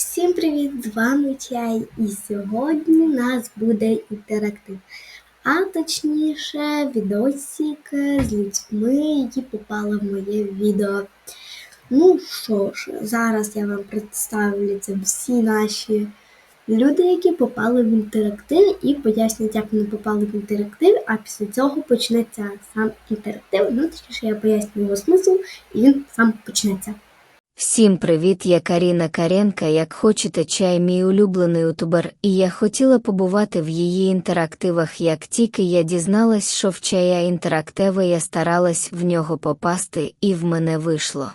Всім привіт! З вами Чай, і сьогодні у нас буде інтерактив. А точніше, відосик з людьми, які попали в моє відео. Ну що ж, зараз я вам представлю це всі наші люди, які попали в інтерактив, і пояснять, як вони попали в інтерактив, а після цього почнеться сам інтерактив. Ну, точніше, я поясню його смисл, і він сам почнеться. Всім привіт, я Каріна Каренка. Як хочете чай, мій улюблений ютубер, і я хотіла побувати в її інтерактивах. Як тільки я дізналась, що в чая інтерактиви, я старалась в нього попасти, і в мене вийшло.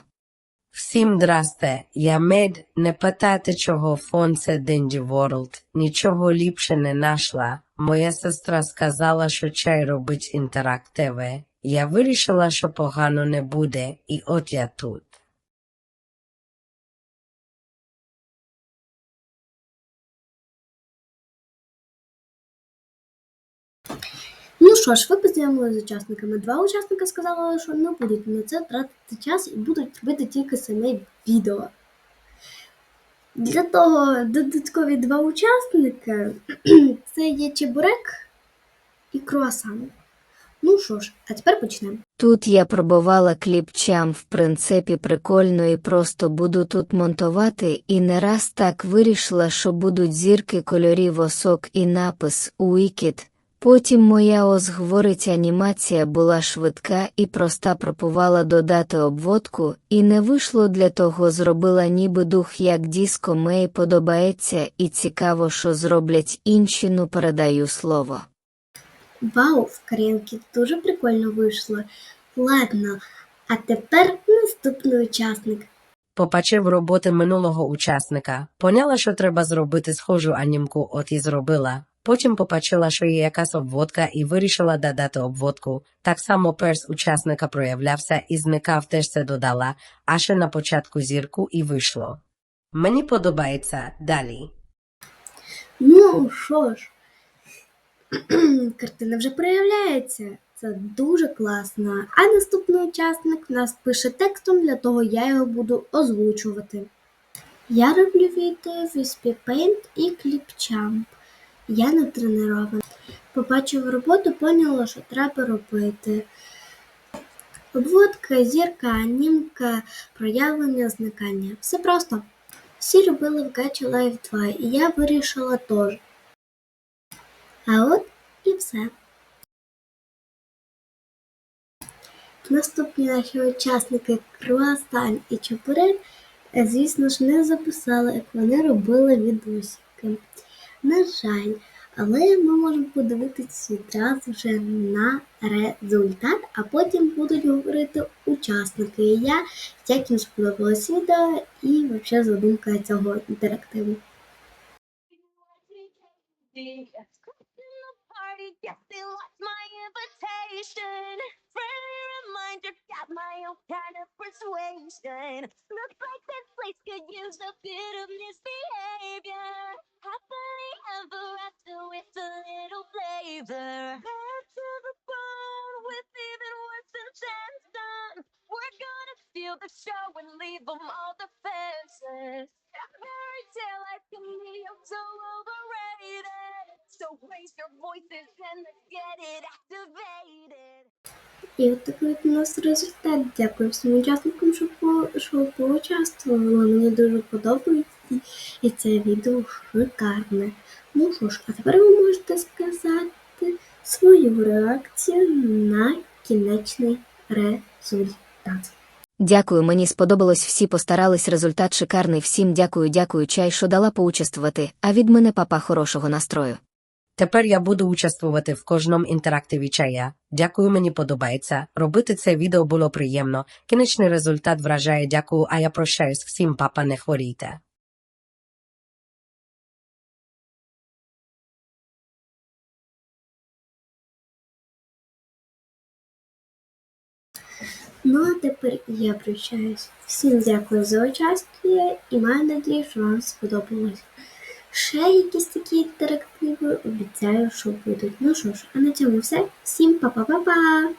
Всім здрасте, я Мед. Не питайте, чого фон це Денді Ворлд. Нічого ліпше не нашла. Моя сестра сказала, що чай робить інтерактиви. Я вирішила, що погано не буде, і от я тут. Ну що ж, ви познайомилися з учасниками. Два учасника сказали, що не будуть на це тратити час і будуть робити тільки саме відео. Для того додаткові два учасники це є чебурек і круасан. Ну що ж, а тепер почнемо. Тут я пробувала кліпчам, в принципі, прикольно і просто буду тут монтувати, і не раз так вирішила, що будуть зірки кольорів осок і напис Уікіт. Потім моя озговорить анімація була швидка і проста пропувала додати обводку, і не вийшло для того зробила ніби дух як диско мей подобається і цікаво, що зроблять інші, ну передаю слово. Вау, в Каренки дуже прикольно вийшло. Ладно, а тепер наступний учасник. Побачив роботи минулого учасника. Поняла, що треба зробити схожу анімку, от і зробила. Потім побачила, що є якась обводка, і вирішила додати обводку. Так само перс учасника проявлявся і зникав теж це додала, а ще на початку зірку і вийшло. Мені подобається далі. Ну що ж, картина вже проявляється. Це дуже класно. А наступний учасник в нас пише текстом, для того я його буду озвучувати. Я роблю відео в SP Paint і Clipchamp. Я не тренирована. Побачив роботу, поняла, що треба робити. Обводка, зірка, анімка, проявлення, зникання. Все просто. Всі робили в Gacha Life 2, і я вирішила теж. А от і все. Наступні наші учасники Круасан і Чапурек, е, звісно ж, не записали, як вони робили відосики. На жаль, але ми можемо подивитися відразу вже на результат, а потім будуть говорити учасники. Я, як їм сподобалось відео і взагалі задумка цього інтерактиву. persuasion. Looks like this place could use a bit of misbehavior. Flavor. Bad to the bone with even worse than sandstone. We're gonna steal the show and leave them all defenseless. Fairy tale can be so overrated. So raise your voices and let's get it activated. І от такий от у нас результат. Дякую всім учасникам, що, по, що поучаствували. Мені дуже подобається. І це відео шикарне. Ну що ж, а тепер ви можете сказати свою реакцію на кінечний результат. Дякую, мені сподобалось, всі постарались, результат шикарний. Всім дякую, дякую, чай, що дала поучаствувати, а від мене папа хорошого настрою. Тепер я буду участвувати в кожному інтерактиві чая. Дякую, мені подобається. Робити це відео було приємно. Кінечний результат вражає дякую, а я прощаюсь всім, папа, не хворійте. Ну а тепер я прощаюсь. Всім дякую за участь і маю надію, що вам сподобалось. Ще якісь такі інтерактиви обіцяю, що будуть. Ну що ж, а на цьому все. Всім па-па-па-па!